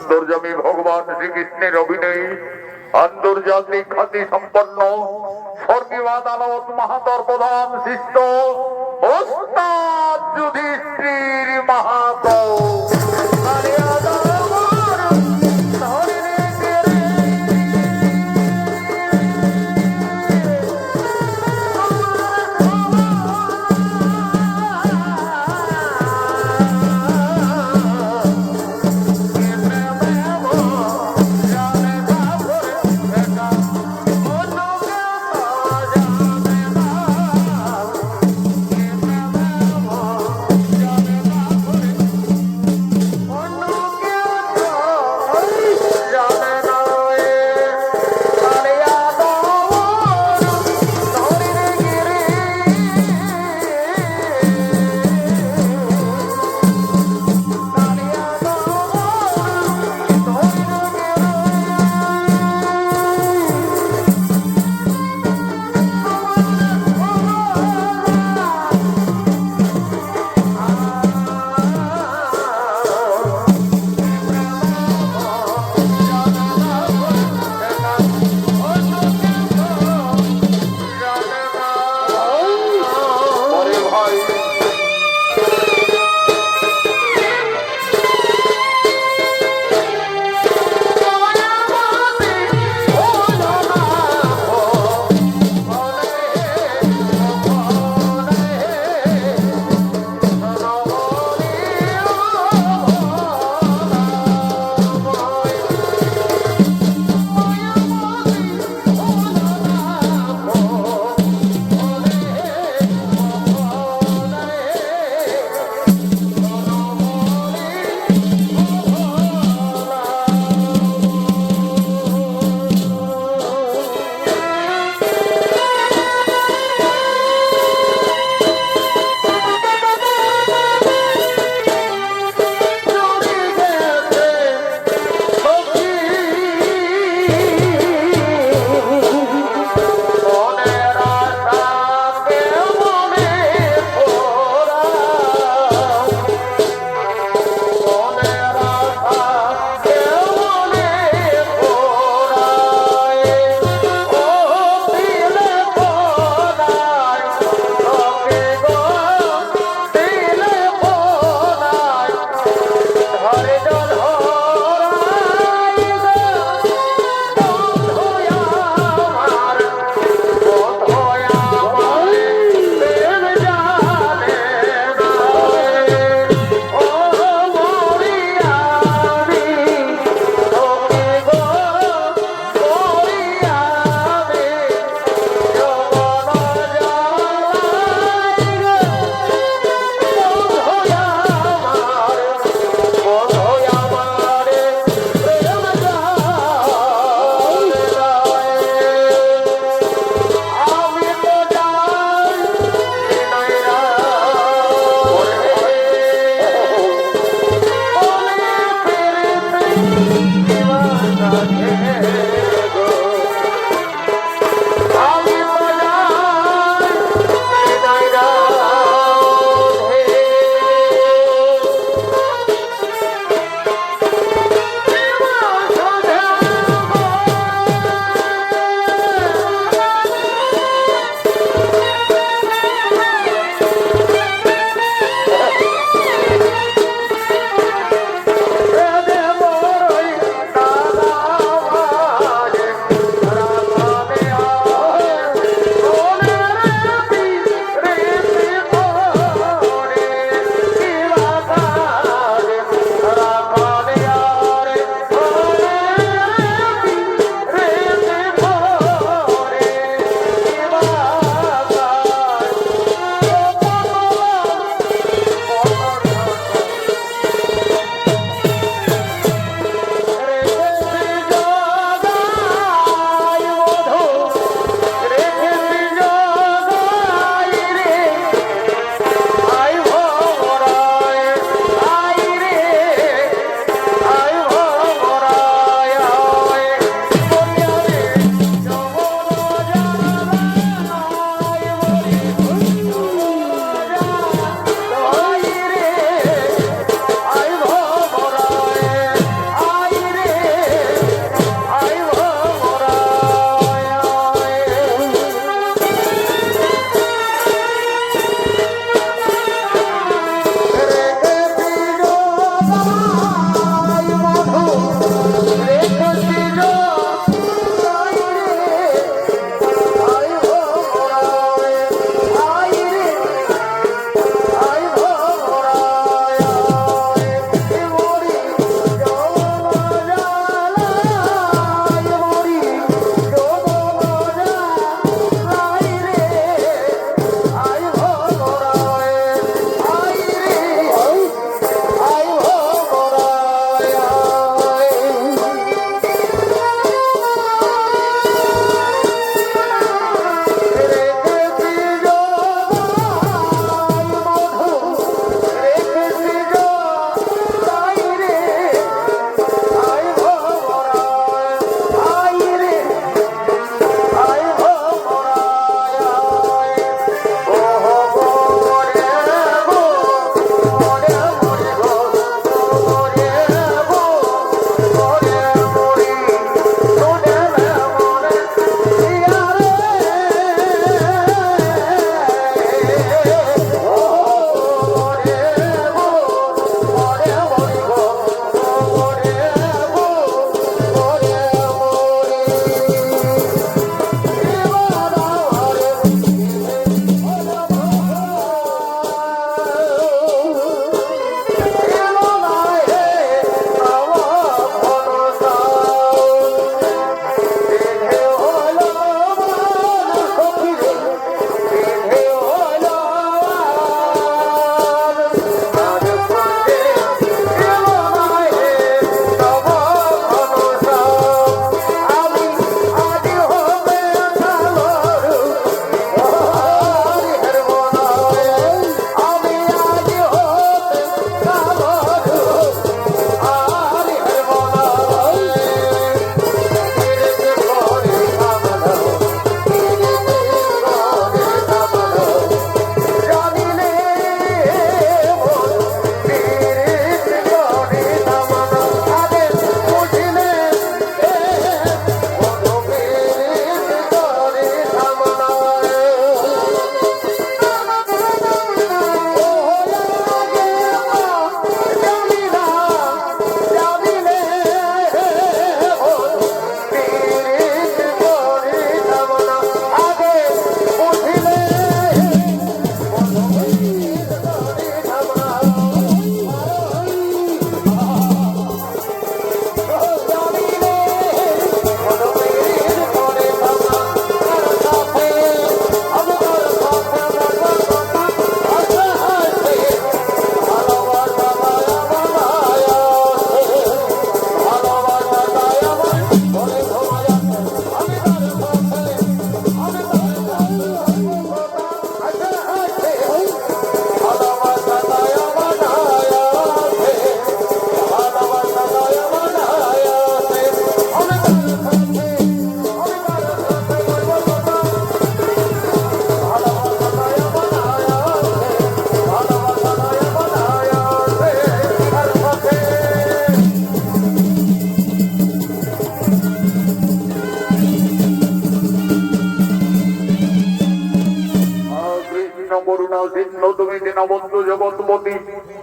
অন্তর্জামী ভগবান শ্রীকৃষ্ণের অভিনয় আন্তর্জাতিক খ্যাতি সম্পন্ন স্বর্গীয় আদালত মাহাতর প্রধান শিষ্ট যুধিষ্ঠির মাহাতো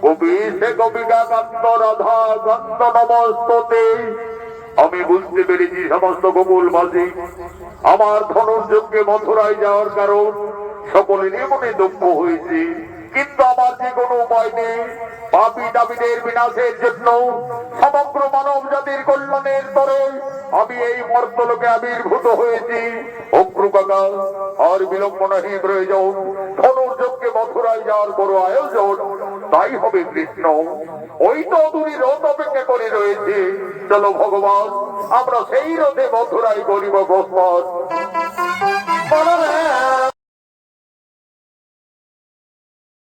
গোপী সে কবিতা কান্ত রাধা আমি বুঝতে পেরেছি সমস্ত গোকুলবাসী আমার ধনুর্যজ্ঞে মথুরায় যাওয়ার কারণ সকলেরই মনে দক্ষ হয়েছে। কিন্তু আমার যে কোনো উপায় নেই। পাপি দাবিদের বিনাশের জন্য সমগ্র মানব জাতির কল্যাণের তরে আমি এই মর্তলোকে আবির্ভূত হয়েছি। চলো ভগবান, আমরা সেই রথে মথুরাই করিব বলরাম